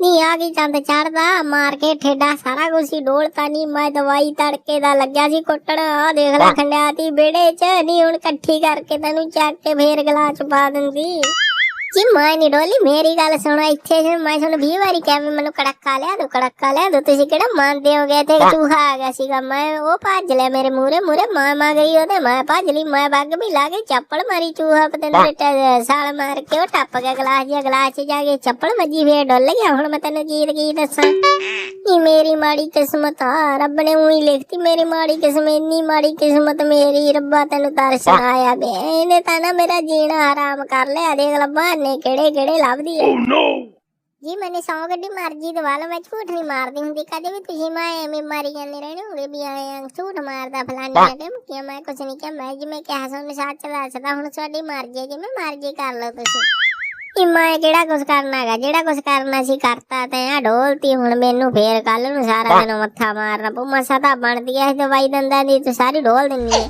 ਨੀ ਆ ਗਈ ਚੰਦ ਚੜਦਾ ਮਾਰ ਕੇ ਠੇਡਾ ਸਾਰਾ ਕੁਝ ਹੀ ਡੋਲਤਾ ਨਹੀਂ ਮੈਂ ਦਵਾਈ ਤੜਕੇ ਦਾ ਲੱਗਿਆ ਸੀ ਕੁੱਟਣ ਆ ਦੇਖ ਲੈ ਖੰਡਿਆਤੀ ਬੇੜੇ ਚ ਨਹੀਂ ਹੁਣ ਇਕੱਠੀ ਕਰਕੇ ਤੈਨੂੰ ਚੱਕ ਕੇ ਫੇਰ ਗਲਾਸ ਪਾ ਦਿੰਦੀ। ਜੀ ਮੈਂ ਨਹੀਂ ਡੋਲੀ ਮੇਰੀ ਗੱਲ ਸੁਣੋ ਇੱਥੇ ਜੇ ਮੈਂ ਤੁਹਾਨੂੰ 20 ਵਾਰੀ ਕਿਹਾ ਵੀ ਮੈਨੂੰ ਕੜੱਕਾ ਲਿਆ ਦੋ ਕੜੱਕਾ ਲਿਆ ਦੋ ਤੁਸੀਂ ਕਿਹੜਾ ਮੰਨਦੇ ਹੋਗੇ? ਤੇ ਚੂਹਾ ਆ ਗਿਆ ਸੀਗਾ ਮੈਂ ਉਹ ਭੱਜ ਲਿਆ ਮੇਰੇ ਮੂਰੇ ਮੂਰੇ ਮਾਂ ਮਾ ਗਈ ਉਹਦੇ ਮੈਂ ਭੱਜ ਲਈ ਮੈਂ ਬੱਗ ਵੀ ਲਾ ਕੇ ਚੱਪਲ ਮਾਰੀ ਚੂਹਾ ਤੇ ਸਾਲ ਮਾਰ ਕੇ ਉਹ ਟੱਪ ਗਿਆ ਗਲਾਸ ਜਿਹਾ ਗਲਾਸ 'ਚ ਜਾ ਕੇ ਚੱਪਲ ਵੱਜੀ ਫੇਰ ਡੁੱਲ ਗਿਆ ਹੁਣ ਮੈਂ ਤੈਨੂੰ ਕੀ ਕੀ ਦੱਸਾਂ। ਨੀ ਮੇਰੀ ਮਾੜੀ ਕਿਸਮਤ ਆ ਰੱਬ ਨੇ ਉਹੀ ਲਿਖਤੀ ਮੇਰੀ ਮਾੜੀ ਕਿਸਮਤ ਇੰਨੀ ਮਾੜੀ ਕਿਸਮਤ ਮੇਰੀ ਰੱਬਾ ਤੈਨੂੰ ਦਰਸ਼ਨ ਆਇਆ ਬੇ ਇਹਨੇ ਤਾਂ ਨਾ ਮੇਰਾ ਜੀਣਾ ਹਰਾਮ ਕਰ ਲਿਆ ਦੇਖ ਲੈ ਬਹਾਨੇ ਕਿਹੜੇ ਕਿਹੜੇ ਲੱਭਦੀ ਐ ਜੀ ਮੈਨੇ ਸੌ ਗੱਡੀ ਮਰਜ਼ੀ ਦਵਾ ਲਓ ਮੈਂ ਝੂਠ ਨਹੀਂ ਮਾਰਦੀ ਹੁੰਦੀ ਕਦੇ ਵੀ ਤੁਸੀਂ ਮੈਂ ਐਵੇਂ ਮਾਰੀ ਜਾਂਦੇ ਰਹਿਣੇ ਹੋਗੇ ਵੀ ਆਏ ਆ ਝੂਠ ਮਾਰਦਾ ਫਲਾਨੀ ਤੇ ਮੁਕਿਆ ਮੈਂ ਕੁਛ ਨਹੀਂ ਕਿਹਾ ਮੈਂ ਜਿਵੇਂ ਕਿਹਾ ਤੁਹਾਨੂੰ ਸੱਚ ਦੱਸਦਾ ਹੁਣ ਤੁਹਾਡੀ ਮਰਜ਼ੀ ਜਿਵੇਂ ਮਰਜ਼ੀ ਕਰ ਲਓ ਤੁਸੀਂ। ਇਹ ਮੈਂ ਕਿਹੜਾ ਕੁਛ ਕਰਨਾ ਹੈਗਾ ਜਿਹੜਾ ਕੁਛ ਕਰਨਾ ਸੀ ਕਰਤਾ ਤੇ ਆ ਢੋਲਤੀ ਹੁਣ ਮੈਨੂੰ ਫੇਰ ਕੱਲ ਨੂੰ ਸਾਰਾ ਦਿਨ ਮੱਥਾ ਮਾਰਨਾ ਪਊ ਮਸਾ ਤਾਂ ਬਣਦੀ ਐ ਦਵਾਈ ਦੰਦਾਂ ਦੀ ਤੇ ਸਾਰੀ ਢੋਲ ਦਿੰਦੀ ਐ